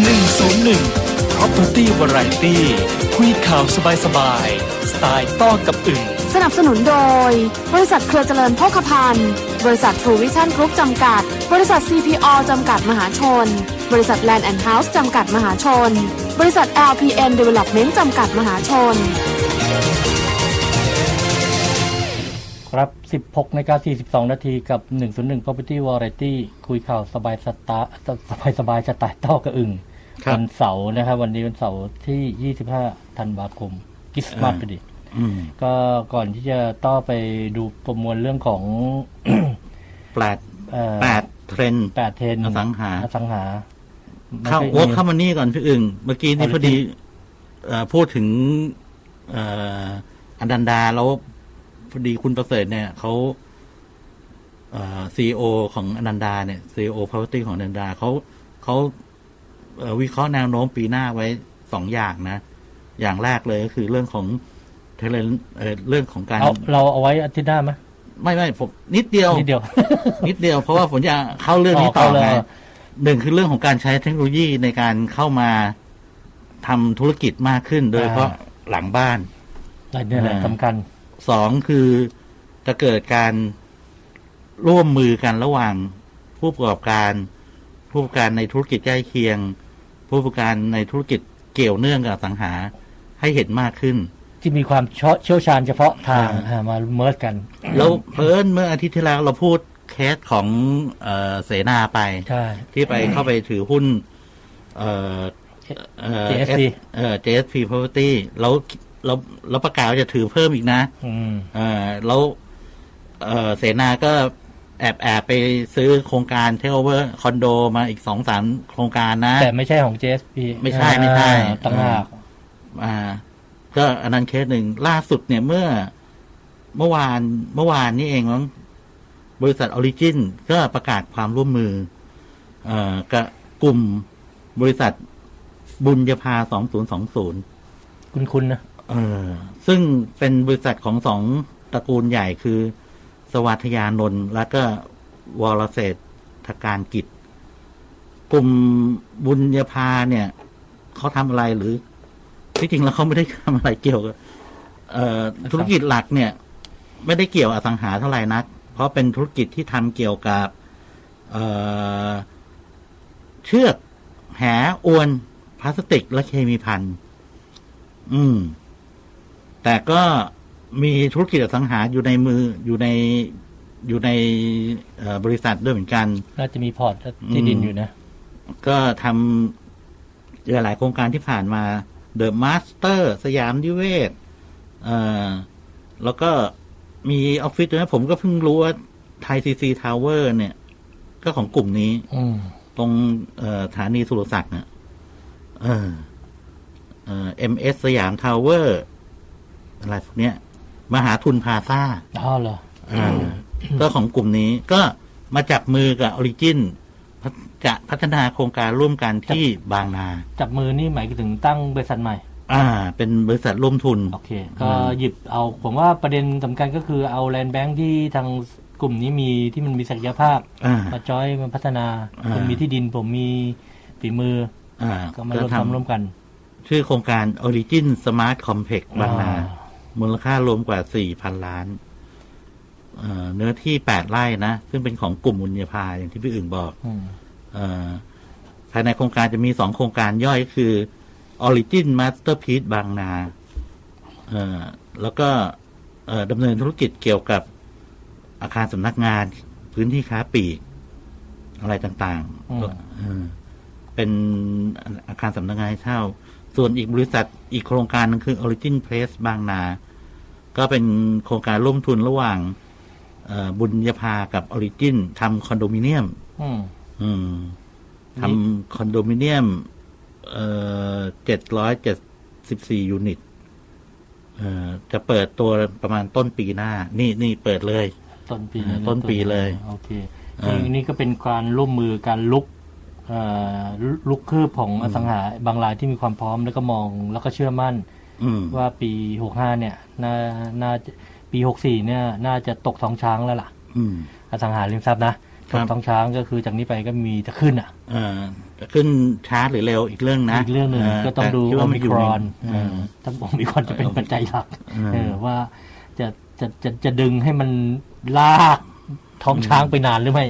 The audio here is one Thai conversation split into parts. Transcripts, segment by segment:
101 Property Variety คุยข่าวสบายๆสไตล์ต้อกับอึ่งสนับสนุนโดย บริษัทเครือเจริญโภคภัณฑ์ บริษัททรูวิชั่นกรุ๊ปจำกัด บริษัท CPO จำกัดมหาชน บริษัท Land and House จำกัดมหาชน บริษัท LPN Development จำกัดมหาชน ครับ 16นาฬิกา42 นาทีกับ 101 Property Variety คุยข่าวสบายสตาร์สบายสบายสไตล์ต้อกระอึ่ง ครับวันเสาร์นะครับ วันนี้วันเสาร์ที่ 25 ธันวาคมคริสต์มาสอ่าพอดีอืมก็ก่อนที่จะต้อไปดูประมวลเรื่องของแปดเอ่อแปดเทรนด์แปดเทรนด์อสังหาอสังหาเข้าไม่โอ้ใช่เข้ามานี่ก่อนพี่อึ่งเมื่อกี้นี่ Origin พอดีเอ่อพูดถึงเอ่ออันดันดาแล้วพอดีคุณประเสริฐเนี่ยเขาเอ่อซีอของอนันดาเนี่ยซีอ property ของอนันดาเขาเขาเอ่อ วิเคราะห์แนวโน้มปีหน้าไว้สองอย่างนะ อย่างแรกเลยก็คือเรื่องของเทเลนเอ่อเรื่องของการเอาเราเอาไว้อาทิตย์หน้าไหมไม่ไม่ผมนิดเดียวนิดเดียว นิดเดียว เพราะว่าผมจะเข้าเรื่องนี้ต่อเข้าเลยไงหนึ่งคือเรื่องของการใช้เทคโนโลยีในการเข้ามาทำธุรกิจมากขึ้น โดยเฉพาะหลังบ้านอันนี้แหละอ่าสำคัญสองคือจะเกิดการร่วมมือกันระหว่างผู้ประกอบการ ผู้ประกอบการในธุรกิจใกล้เคียง ผู้ประกอบการในธุรกิจเกี่ยวเนื่องกับอสังหาให้เห็นมากขึ้น ที่มีความเชี่ยวชาญเฉพาะทางอ่าอ่ามาเมิร์กัน แล้วเพิ่นเมื่ออาทิตย์ที่แล้วเราพูดเคสของเอ่อเสนาไปใช่ที่ไปเข้าไปถือหุ้นเอ่อเอ่อ JSP เอ่อ JSP Property แล้วแล้วแล้วประกาศว่าจะถือเพิ่มอีกนะ อืมเอ่อแล้วเอ่อเสนาก็ แอบแอบไปซื้อโครงการเทคโอเวอร์คอนโดมาอีกสองสามโครงการนะ แต่ไม่ใช่ของ JSP ไม่ใช่ไม่ใช่อ่าต่างหากอ่า ก็อันนั้นเคสหนึ่งล่าสุดเนี่ยเมื่อเมื่อวานเมื่อวานนี้เองมั้งบริษัทออริจินก็ประกาศความร่วมมือ เอ่อกับกลุ่มบริษัทบุญญาภา2020คุณคุณนะเออซึ่งเป็นบริษัทของสองตระกูลใหญ่คือ สวัสยานนท์แล้วก็วรเศรษฐการกิจ กลุ่มบุญญาภาเนี่ยเขาทำอะไรหรือที่จริงแล้วเขาไม่ได้ทำอะไรเกี่ยวกับเอ่อธุรกิจหลักเนี่ย ไม่ได้เกี่ยวอสังหาเท่าไหร่นัก เพราะเป็นธุรกิจที่ทำเกี่ยวกับเอ่อเชือกแหอวนพลาสติกและเคมีพันอืม แต่ก็ มีธุรกิจอสังหาอยู่ในมืออยู่ในอยู่ในเอ่อบริษัทด้วยเหมือนกัน น่าจะมีพอร์ตที่ดินอืมอยู่นะ ก็ทำหลายๆโครงการที่ผ่านมา The Master สยามนิเวศเอ่อแล้วก็มีออฟฟิศด้วยนะผมก็เพิ่งรู้ว่าไทยซีซีทาวเวอร์เนี่ย ก็ของกลุ่มนี้อืมตรงเอ่อสถานีสุรศักดิ์เนี่ยเออเอ่อ MS สยามทาวเวอร์อะไรพวกเนี้ย มหาทุนพาซาอ๋อเหรออ่าก็ของกลุ่มนี้ก็มาจับมือกับออริจินจะพัฒนาโครงการร่วมกันที่บางนา จับมือนี่หมายถึงตั้งบริษัทใหม่ อ่า เป็นบริษัทร่วมทุน โอเค ก็หยิบเอาผมว่าประเด็นสำคัญก็คือเอาแลนด์แบงค์ที่ทางกลุ่มนี้มีที่มันมีศักยภาพอ่ามาจอยมาพัฒนาอ่าคุณมีที่ดินผมมีฝีมืออ่าก็มาร่วมทำร่วมกัน ชื่อโครงการ Origin Smart Complex บางนาอ่ มูลค่ารวมกว่า4,000ล้านเอ่อเนื้อที่8ไร่นะ ซึ่งเป็นของกลุ่มบุญญาภาอย่างที่พี่อึ่งบอกอืมเอ่อภายในโครงการจะมีสองโครงการย่อยก็คือ Origin Masterpiece บางนาเอ่อแล้วก็เอ่อดำเนินธุรกิจเกี่ยวกับอาคารสำนักงานพื้นที่ค้าปลีก อะไรต่างอืมๆเออเป็นอาคารสำนักงานให้เช่า ส่วนอีกบริษัทอีกโครงการหนึงคือ Origin Place บางนา ก็เป็นโครงการร่วมทุนระหว่างเอ่อบุญญาภากับ Origin ทำคอนโดมิเนียมอืมอืมนี่ทำคอนโดมิเนียมเอ่อเจ็ดร้อยเจ็ดสิบสี่ยูนิตเอ่อจะเปิดตัวประมาณต้นปีหน้า นี่นี่เปิดเลย ต้นปีอ่าต้นปีเลย โอเคอ่านี่นี่ก็เป็นการร่วมมือการลุกเอ่อ ลุกคืบของอสังหาบางรายที่มีความพร้อมแล้วก็มองแล้วก็เชื่อมั่นอืมว่าปีหกห้าเนี่ยน่าน่าจะปีหกสี่เนี่ย น่าจะตกท้องช้างแล้วล่ะอืมอสังหาริมทรัพย์นะครับท้องช้างก็คือจากนี้ไปก็มีจะขึ้นอะเออจะขึ้นช้าหรือเร็วอีกเรื่องนะอีกเรื่องหนึ่งก็ต้องดูแคิโอว่ามิมันคยู่รในอนเออต้องโอมิครอนจะเป็นปัจจัยหลักอืมเออว่าจะจะจะจะดึงให้มันลากท้องช้างไปนานหรือไม่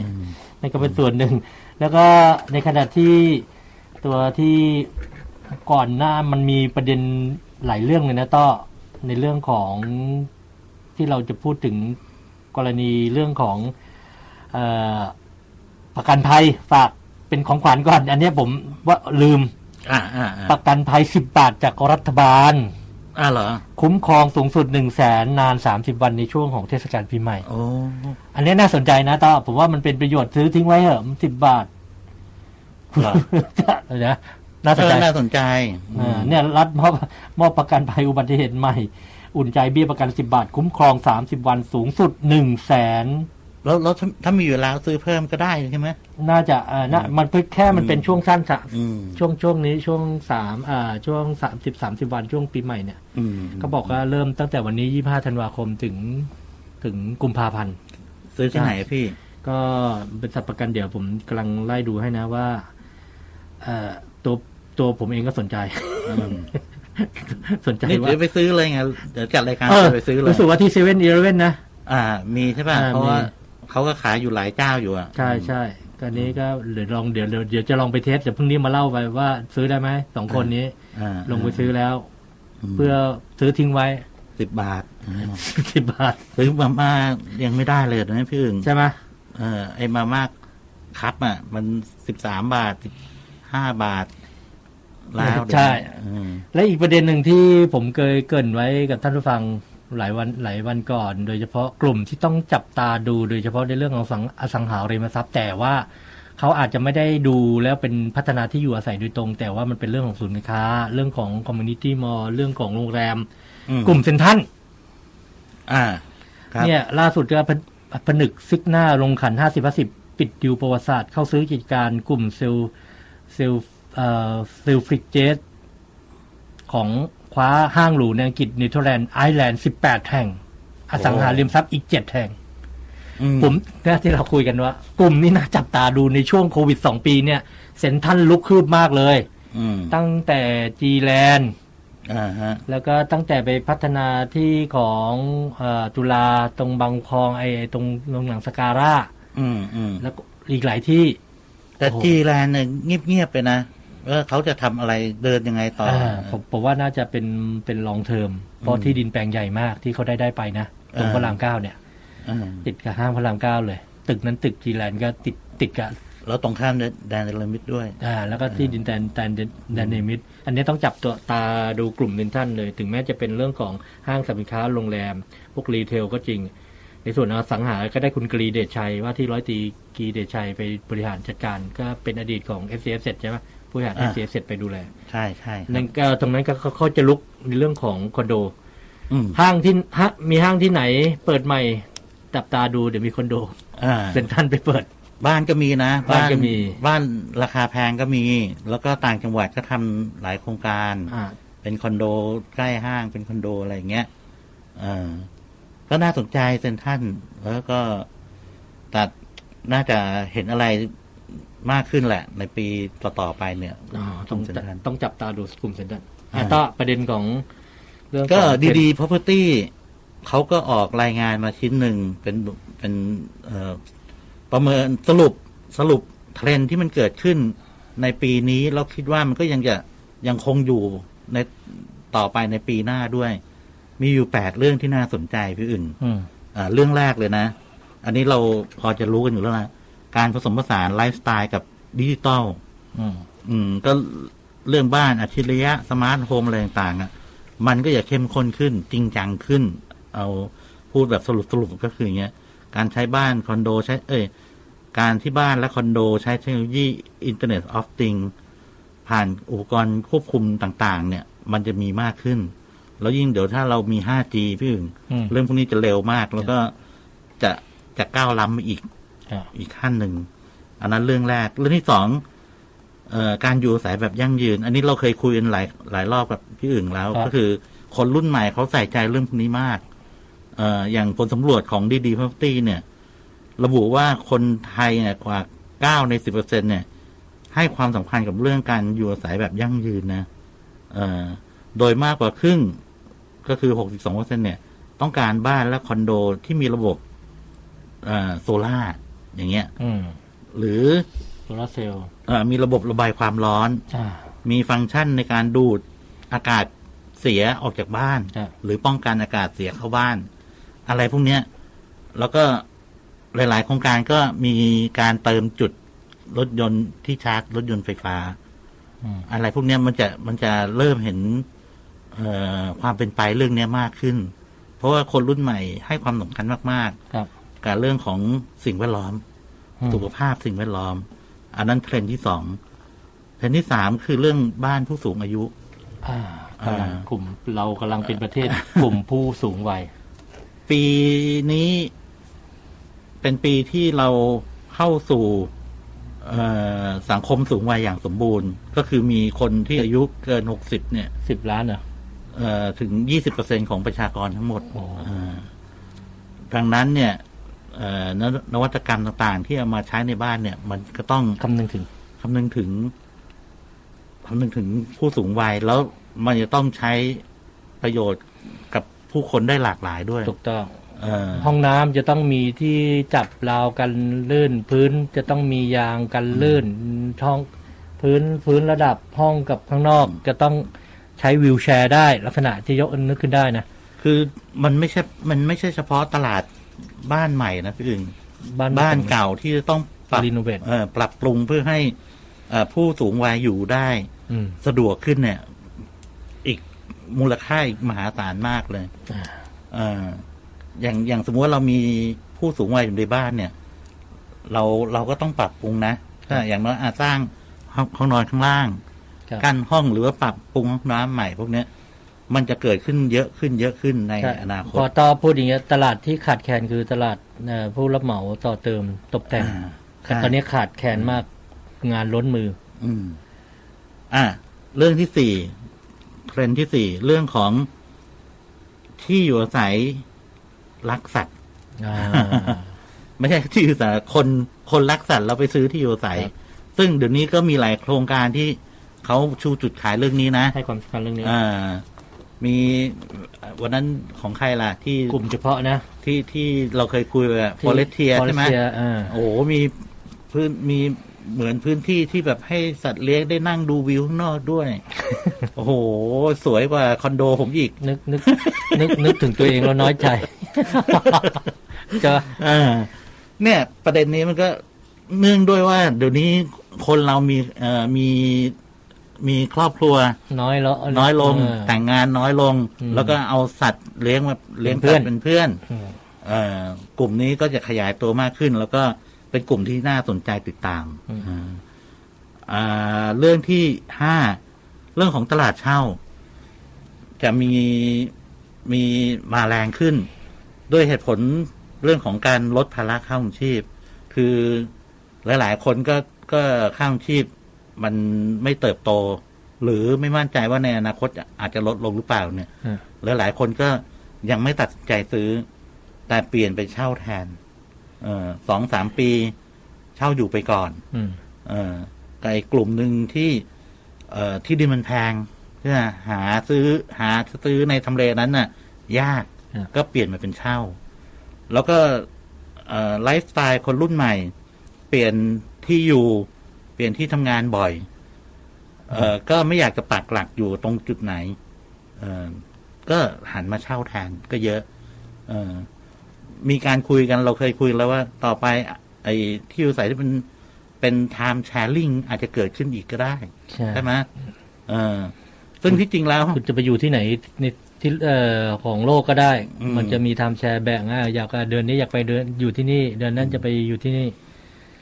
นั่นก็เป็นส่วนหนึ่ง แล้วก็ในขณะที่ตัวที่ก่อนหน้ามันมีประเด็นหลายเรื่องเลยนะต้อในเรื่องของที่เราจะพูดถึงกรณีเรื่องของเออประกันภัยฝากเป็นของขวัญก่อน อันเนี้ยผมว่าลืมอ่าอ่าอ่าประกันภัยสิบบาทจากรัฐบาล อ่าเหรอคุ้มครองสูงสุดหนึ่งแสนนานสามสิบวันในช่วงของเทศกาลปีใหม่ โอ้อันนี้น่าสนใจนะต้อผมว่ามันเป็นประโยชน์ซื้อทิ้งไว้เหอะสิบบาทเหรอนะน่าสนเอใจอน่าสนใจอ่าเนี่ยรัฐมอบมอบประกันภัยอุบัติเหตุใหม่ อุ่นใจเบี้ยประกันสิบาท คุ้มครองสามสิบวันสูงสุดหนึ่งแสน แล้วแล้วถ้าถ้ามีอยู่แล้วซื้อเพิ่มก็ได้ใช่ไหม น่าจะเออน่ามันแค่มันเป็นช่วงสั้นสะอืม ช่วงช่วงนี้ช่วงสามอ่าช่วงสามสิบสามสิบวันช่วงปีใหม่เนี่ยอืมก็บอกว่าเริ่มตั้งแต่วันนี้25ธันวาคมถึงถึงกุมภาพันธ์ ซื้อที่ไหนพี่ ก็เป็นสัตว์ประกันเดี๋ยวผมกำลังไล่ดูให้นะว่าเอ่อตัวตัวผมเองก็สนใจอืมสนใจนี่ว่าเดี๋ยวไปซื้อเลยไงเดี๋ยวจัดรายการเออจะไปซื้อเลยรู้สึกว่าที่เซเว่นอีเลเว่นนะ อ่า มีใช่ป่ะอ่าเพราะว่ามี เขาก็ขายอยู่หลายเจ้าอยู่อะใช่ใช่ก็นี้ก็เดี๋ยวลองเดี๋ยวเดี๋ยวเดี๋ยวจะลองไปเทสเดี๋ยวพรุ่งนี้มาเล่าไปว่าซื้อได้ไหมสองคนนี้อ่าลงไปซื้อแล้วมเพื่อซื้อทิ้งไว้สิบบาทอ่าสิบบาทซื้อมาม่ายังไม่ได้เลยนะพี่อึ่งใช่ไหมเออไอ้มาม่าคัพอะ มันสิบสามบาทสิบห้าบาทแล้วใช่อืมและอีกประเด็นหนึ่งที่ผมเคยเกรินไว้กับท่านผู้ฟัง หลายวันหลายวันก่อน โดยเฉพาะกลุ่มที่ต้องจับตาดูโดยเฉพาะในเรื่องของสังอสังหาริมทรัพย์ แต่ว่าเขาอาจจะไม่ได้ดูแล้วเป็นพัฒนาที่อยู่อาศัยโดยตรง แต่ว่ามันเป็นเรื่องของศูนย์การค้า เรื่องของคอมมูนิตี้มอลเรื่องของโรงแรมอืมกลุ่มเซ็นทรัลอ่าครับเนี่ยล่าสุดก็ผผนึกซิกหน้าลงขัน50 50ปิดดิวประวัติศาสตร์เข้าซื้อกิจการกลุ่มเซลล์เซลล์เอ่อเซลล์ฟริกเจสของ คว้าห้างหรูในอังกฤษเนเธอร์แลนด์ไอร์แลนด์18แห่ง อสังหาริมทรัพย์อีก7แห่งอืมผมนะที่เราคุยกันว่า กลุ่มนี้น่าจับตาดูในช่วงโควิด2ปีเนี่ย เซ็นทรันลุกคืบมากเลยอืมตั้งแต่จีแลนด์อ่าฮะแล้วก็ตั้งแต่ไปพัฒนาที่ของเออจุฬาตรงบางคลองไอ้ตรงโรงหนังสการ่าอืมอืมแล้วก็อีกหลายที่ แต่โอ้โหจีแลนด์เนี่ยเงียบๆไปนะ ว่าเขาจะทำอะไรเดินยังไงต่ออาผมผมว่าน่าจะเป็นเป็นลองเทอมเพราะที่ดินแปลงใหญ่มากที่เขาได้ได้ไปนะตรงอ่าพระรามเก้าเนี่ยอ่าติดกับห้างพระรามเก้าเลย ตึกนั้นตึกจีแลนด์ก็ติดติดกับแล้วตรงข้ามแดนเดลมิดด้วยอ่าแล้วก็ที่ดินแดนแดนแดนเนมิดอันนี้ต้องจับตัวตาดูกลุ่มเนนท่านเลย ถึงแม้จะเป็นเรื่องของห้างสรรพสินค้าโรงแรม พวกรีเทลก็จริง ในส่วนอสังหาก็ได้คุณกรีเดชชัยว่าที่ร้อยตรีกรีเดชชัยไปบริหารจัดการก็เป็นอดีตของ s อ s ใช่ไหม ผู้บริหารอ่า s อ s ไปดูแล ใช่ใช่ครับนั่นก็ตรงนั้นก็เขาเขาจะลุกในเรื่องของคอนโดอืมห้างที่ฮะมีห้างที่ไหน เปิดใหม่จับตาดูเดี๋ยวมีคอนโดอ่าเซ็นทรันไปเปิด บ้านก็มีนะ บ้านก็มี บ้านราคาแพงก็มี แล้วก็ต่างจังหวัดก็ทำหลายโครงการอ่าเป็นคอนโดใกล้ห้างเป็นคอนโดอะไรอย่างเงี้ยเออก็น่าสนใจเซนทรันแล้วก็แต่น่าจะเห็นอะไร มากขึ้นแหละ ในปีต่อๆไปเนี่ยอ๋อต้องเซ็นทรัลต้องจับตาดูกลุ่มเซ็นทรัลอ่าอะต่อประเด็นของเรื่องก็ของดีๆ property เขาก็ออกรายงานมาชิ้นหนึ่งเป็นเป็นเอ่อประเมินสรุปสรุปเทรนด์ที่มันเกิดขึ้นในปีนี้เราคิดว่ามันก็ยังจะยังคงอยู่ในต่อไปในปีหน้าด้วย มีอยู่แปดเรื่องที่น่าสนใจพี่อื่นอืมอ่าเรื่องแรกเลยนะ อันนี้เราพอจะรู้กันอยู่แล้วนะ การผสมผสานไลฟ์สไตล์กับดิจิตอลอืมอืม ก็เรื่องบ้านอัจฉริยะสมาร์ทโฮมอะไรต่างๆอะ มันก็จะเข้มข้นขึ้น จริงจังขึ้น เอาพูดแบบสรุปสรุปก็คืออย่างเงี้ย การใช้บ้านคอนโดใช้ เอ้ย การที่บ้านและคอนโดใช้เทคโนโลยี Internet of Things ผ่านอุปกรณ์ควบคุมต่างๆ เนี่ย มันจะมีมากขึ้น แล้วยิ่งเดี๋ยวถ้าเรามี 5G พี่อึ่งอืมเรื่องพวกนี้จะเร็วมาก แล้วก็จะจะก้าวล้ำไปอีก อ่าอีกขั้นหนึ่ง อันนั้นเรื่องแรก เรื่องที่สองเอ่อการอยู่อาศัยแบบยั่งยืน อันนี้เราเคยคุยกันหลายหลายรอบกับพี่อื่นแล้วครับก็คือคนรุ่นใหม่เขาใส่ใจเรื่องพวกนี้มาก เอ่ออย่างผลสำรวจของดีดีพัฟตี้เนี่ย ระบุว่าคนไทยเนี่ยกว่าเก้าในสิบเปอร์เซ็นเนี่ย ให้ความสำคัญกับเรื่องการอยู่อาศัยแบบยั่งยืนนะเอ่อโดยมากกว่าครึ่งก็คือหกสิบสองเปอร์เซ็นเนี่ย ต้องการบ้านและคอนโดที่มีระบบเอ่อโซล่าร์ อย่างเงี้ย อืมหรือโซลาร์เซลล์เออมีระบบระบายความร้อนอ่ามีฟังก์ชันในการดูดอากาศเสียออกจากบ้าน ครับ หรือป้องกันอากาศเสียเข้าบ้าน อะไรพวกเนี้ย แล้วก็หลาย ๆ โครงการก็มีการเติมจุดรถยนต์ที่ชาร์จรถยนต์ไฟฟ้า อืมอะไรพวกเนี้ยมันจะมันจะเริ่มเห็นเอ่อความเป็นไปเรื่องเนี้ยมากขึ้น เพราะว่าคนรุ่นใหม่ให้ความสำคัญมาก ครับๆ กับเรื่องของสิ่งแวดล้อมอืมสุขภาพสิ่งแวดล้อม อันนั้นเทรนด์ที่สองเทรนด์ที่สามคือเรื่องบ้านผู้สูงอายุอ่ากำลังอ่ากลุ่มเรากำลังเป็นประเทศกลุ่มผู้สูงวัย ปีนี้เป็นปีที่เราเข้าสู่เอ่อสังคมสูงวัยอย่างสมบูรณ์ ก็คือมีคนที่อายุเกินหกสิบเนี่ยสิบล้านเหรอเอ่อถึงยี่สิบเปอร์เซ็นของประชากรทั้งหมดโอ้เอ่อดังนั้นเนี่ยเอ่อ นนวัตกรรมต่างๆ ที่เอามาใช้ในบ้านเนี่ย มันก็ต้องคำนึงถึงคำนึงถึงคำนึงถึงผู้สูงวัยแล้วมันจะต้องใช้ประโยชน์กับผู้คนได้หลากหลายด้วยถูกต้องเออห้องน้ำจะต้องมีที่จับราวกันลื่น พื้นจะต้องมียางกันลื่นท้องพื้นพื้นระดับห้องกับข้างนอก จะต้องใช้วิวแชร์ได้ ลักษณะที่ยกนึกขึ้นได้นะคือมันไม่ใช่มันไม่ใช่เฉพาะตลาด บ้านใหม่นะพี่อึ่งบ้านบ้านเก่าที่จะต้องปรับรีโนเวทเอ่อปรับปรุงเพื่อให้เอ่อผู้สูงวัยอยู่ได้อืมสะดวกขึ้นเนี่ย อีกมูลค่าอีกมหาศาลมากเลย อ่าเอ่ออย่างอย่างสมมติว่าเรามีผู้สูงวัยอยู่ในบ้านเนี่ย เราเราก็ต้องปรับปรุงนะถ้าอย่างน้อยอาจสร้างห้องห้องนอนข้างล่าง ครับ กั้นห้องหรือว่าปรับปรุงห้องน้ำใหม่พวกเนี้ย มันจะเกิดขึ้นเยอะขึ้นเยอะขึ้นในใช่อนาคพตอต่อพูดอย่างเงี้ยตลาดที่ขาดแคลนคือตลาดเอ่อผู้รับเหมาต่อเติมตกแต่งอ่าใช่ตอนนี้ขาดแคลนมากงานล้นมือ อืม อะเรื่องที่สี่เทรนด์ที่สี่เรื่องของที่อยู่อาศัยรักสัตว์อ่าไม่ใช่ที่อยู่อาศัยคนคนรักสัตว์เราไปซื้อที่อยู่อาศัยครับซึ่งเดี๋ยวนี้ก็มีหลายโครงการที่เขาชูจุดขายเรื่องนี้นะให้ความสำคัญเรื่องนี้อ่า มีวันนั้นของใครล่ะ ที่กลุ่มเฉพาะนะ ที่ที่เราเคยคุยไปฟอเรสเทียใช่ไหม Forestier อ่าโอ้โหมีพื้นมีเหมือนพื้นที่ที่แบบให้สัตว์เลี้ยงได้นั่งดูวิวข้างนอกด้วย โอ้โห สวยกว่าคอนโดผมอีก นึกนึกนึกนึกถึงตัวเองแล้วน้อยใจจะอ่าเนี่ย ประเด็นนี้มันก็เนื่องด้วยว่า เดี๋ยวนี้คนเรามีเอ่อมี มีครอบครัวน้อยแล้วน้อยลงเออแต่งงานน้อยลงอืมแล้วก็เอาสัตว์เลี้ยงมาเลี้ยงเป็นเพื่สัอนตว์เป็นเพื่อนอืมเอ่อกลุ่มนี้ก็จะขยายตัวมากขึ้น แล้วก็เป็นกลุ่มที่น่าสนใจติดตามอ่าอ่าเรื่องที่ห้าเรื่องของตลาดเช่า จะมีมีมาแรงขึ้น ด้วยเหตุผลเรื่องของการลดภาระค่าของชีพ คือหลาย ๆ คนก็ก็ค่าของชีพ มันไม่เติบโต หรือไม่มั่นใจว่าในอนาคตอาจจะลดลงหรือเปล่าเนี่ยอ่าหลายๆคนก็ยังไม่ตัดสินใจซื้อ แต่เปลี่ยนไปเช่าแทนเออสองสามปีเช่าอยู่ไปก่อนอืมเออกับอีกกลุ่มหนึ่งที่เอ่อที่ดินมันแพงใช่ไหมหาซื้อหาซื้อในทำเลนั้นน่ะ ยากอ่าก็เปลี่ยนมาเป็นเช่า แล้วก็เอ่อไลฟ์สไตล์คนรุ่นใหม่ เปลี่ยนที่อยู่เป ลี่ยนที่ทำงานบ่อย เอ่อก็ไม่อยากจะปักหลักอยู่ตรงจุดไหน เอ่อก็หันมาเช่าแทนก็เยอะ เออมีการคุยกันเราเคยคุยแล้วว่าต่อไป ไอ้ที่อยู่อาศัยที่เป็นเป็น time sharing อาจจะเกิดขึ้นอีกก็ได้ใช่ใช่ไหมเออ ซึ่งที่จริงแล้วคุณจะไปอยู่ที่ไหนในที่เอ่อของโลกก็ได้อืมมันจะมีไทม์แชร์แบ่งอะอยากจะเดือนนี้อยากไปเดือนอยู่ที่นี่ เดือนนั้นจะไปอยู่ที่นี่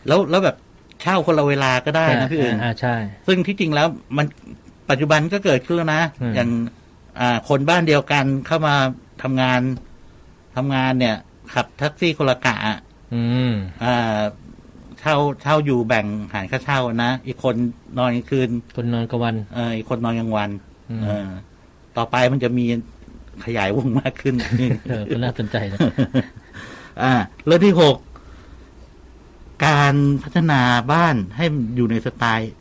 แล้วแล้วแบบ เช่าคนละเวลาก็ได้นะพี่อื่นอ่าใช่ ซึ่งที่จริงแล้วมันปัจจุบันก็เกิดขึ้นแล้วนะอืมอย่างอ่าคนบ้านเดียวกันเข้ามาทำงานทำงานเนี่ย ขับแท็กซี่คนละกะอะอืมอ่าเช่าเช่าอยู่แบ่งหารค่าเช่านะ อีกคนนอนกลางคืน คนนอนกลางวันเอออีกคนนอนกลางวันอืมเออ ต่อไปมันจะมีขยายวงมากขึ้นเออก็น่าสนใจนะอ่าเรื่องที่หก การพัฒนาบ้านให้อยู่ในสไตล์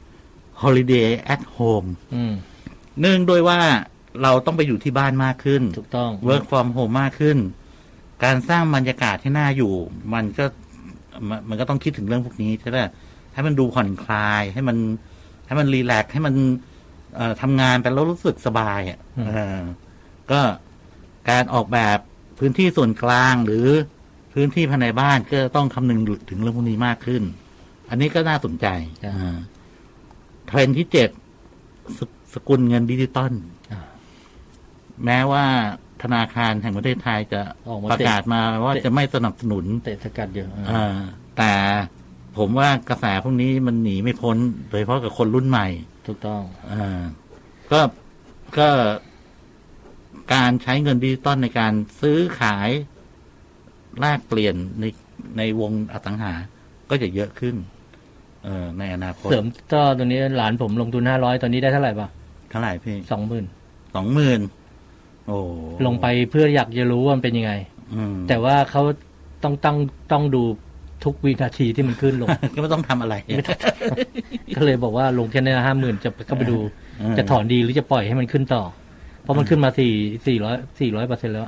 holiday at home อืมเนื่องด้วยว่าเราต้องไปอยู่ที่บ้านมากขึ้น ถูกต้อง work from home มากขึ้น การสร้างบรรยากาศที่น่าอยู่ มันก็มันมันก็ต้องคิดถึงเรื่องพวกนี้ใช่ไหมให้มันดูผ่อนคลาย ให้มัน ให้มันรีแลกซ์ให้มันเอ่อทำงานไปแล้วรู้สึกสบายอะอืมเออก็การออกแบบพื้นที่ส่วนกลางหรือ พื้นที่ภายในบ้านก็ต้องคำนึงถึงเรื่องพวกนี้มากขึ้น อันนี้ก็น่าสนใจอ่าเทรนด์ที่เจ็ดสสกุลเงินดิจิตอลอ่าแม้ว่าธนาคารแห่งประเทศไทยจะออกมาประกาศมาว่าเตะจะไม่สนับสนุนเตะสกัดเยอะอ่าแต่ผมว่ากระแสพวกนี้มันหนีไม่พ้น โดยเฉพาะกับคนรุ่นใหม่ ถูกต้องอ่าก็ก็การใช้เงินดิจิตอลในการซื้อขาย แลกเปลี่ยนในในวงอสังหา ก็จะเยอะขึ้น เออในอนาคตเสริมก็ตัวนี้หลานผมลงทุนห้าร้อยตอนนี้ได้เท่าไหร่ปะเท่าไหร่พี่สองหมื่นสองหมื่นโอ้ลงไปเพื่ออยากจะรู้ว่ามันเป็นยังไงอืมแต่ว่าเขาต้องต้องต้องดูทุกวินาทีที่มันขึ้นลง ก็ไม่ต้องทำอะไร ก็เลยบอกว่าลงแค่นี้ห้าหมื่นจะเข้าไปดูเออจะถอนดีหรือจะปล่อยให้มันขึ้นต่อ เพราะมันขึ้นมาสี่สี่ร้อยสี่ร้อยเปอร์เซ็นต์แล้ว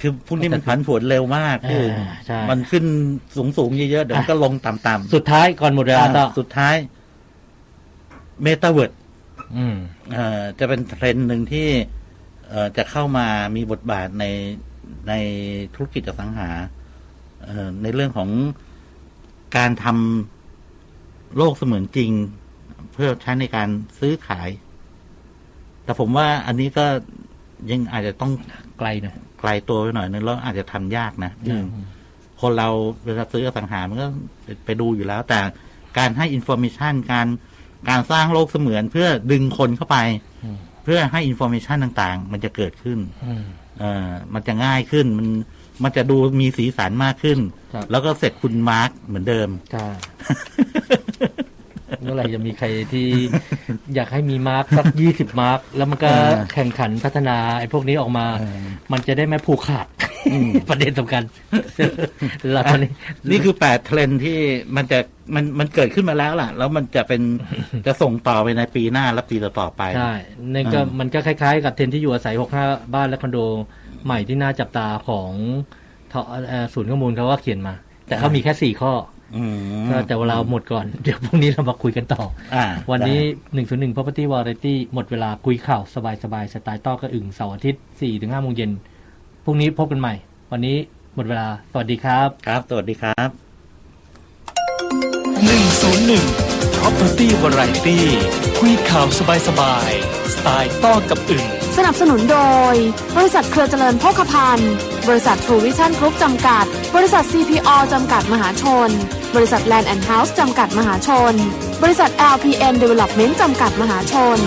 คือพวกนี้มันผันผวนเร็วมากพี่อ่าใช่มันขึ้นสูงสูงๆเยอะๆเดี๋ยวมันก็ลงต่ำๆสุดท้ายก่อนหมดเวลาต่อสุดท้ายเมตาเวิร์ดอืมจะเป็นเทรนด์หนึ่งที่เอ่อจะเข้ามามีบทบาทในในธุรกิจอสังหาเอ่อในเรื่องของการทำโลกเสมือนจริง เพื่อใช้ในการซื้อขาย แต่ผมว่าอันนี้ก็ยังอาจจะต้องไกลหน่อย ไกลตัวไปหน่อยนึงแล้วอาจจะทำยากนะอืมคนเราเวลาซื้ออสังหามันก็ไปดูอยู่แล้ว แต่การให้อินโฟมิชันการการสร้างโลกเสมือนเพื่อดึงคนเข้าไปอืมเพื่อให้อินโฟมิชันต่างๆ มันจะเกิดขึ้นอืมเออมันจะง่ายขึ้นมันมันจะดูมีสีสันมากขึ้นครับแล้วก็เสร็จคุณมาร์กเหมือนเดิมใช่เมื่อไหร่จะมีใครที่ อยากให้มีมาร์กสักยี่สิบมาร์กแล้วมันก็เออแข่งขันพัฒนาไอ้พวกนี้ออกมาเออมันจะได้ไม่ผูกขาดอืมประเด็นสำคัญแล้วตอนนี้ นี่คือแปดเทรนด์ที่มันจะมันมันเกิดขึ้นมาแล้วล่ะ แล้วมันจะเป็นจะส่งต่อไปในปีหน้าและปีต่อๆไปใช่นั่นก็อ่ามัมันก็คล้าย ๆ กับเทรนด์ที่อยู่อาศัย65บ้านและคอนโดใหม่ที่น่าจับตาของทเอ่อศูนย์ข้อมูลเขาก็เขียนมา แต่เขามีแค่สี่ข้ออืมอ ก็แต่เวลาหมดก่อน เดี๋ยวพรุ่งนี้เรามาคุยกันต่ออ่าวันนี้ได้101 Property Variety หมดเวลาคุยข่าวสบายๆสไตล์ต้อกระอึ่งเสาร์อาทิตย์4ถึง5โมงเย็นพรุ่งนี้พบกันใหม่ วันนี้หมดเวลา สวัสดีครับ ครับ สวัสดีครับ 101 Property Variety คุยข่าวสบายๆสไตล์ต้อกับอึ่ง สนับสนุนโดย บริษัทเครือเจริญโภคภัณฑ์ บริษัททรูวิชั่นกรุ๊ปจำกัด บริษัท CPO จำกัดมหาชน บริษัทแลนแอนด์เฮาส์จำกัดมหาชน บริษัท LPM Development จำกัดมหาชน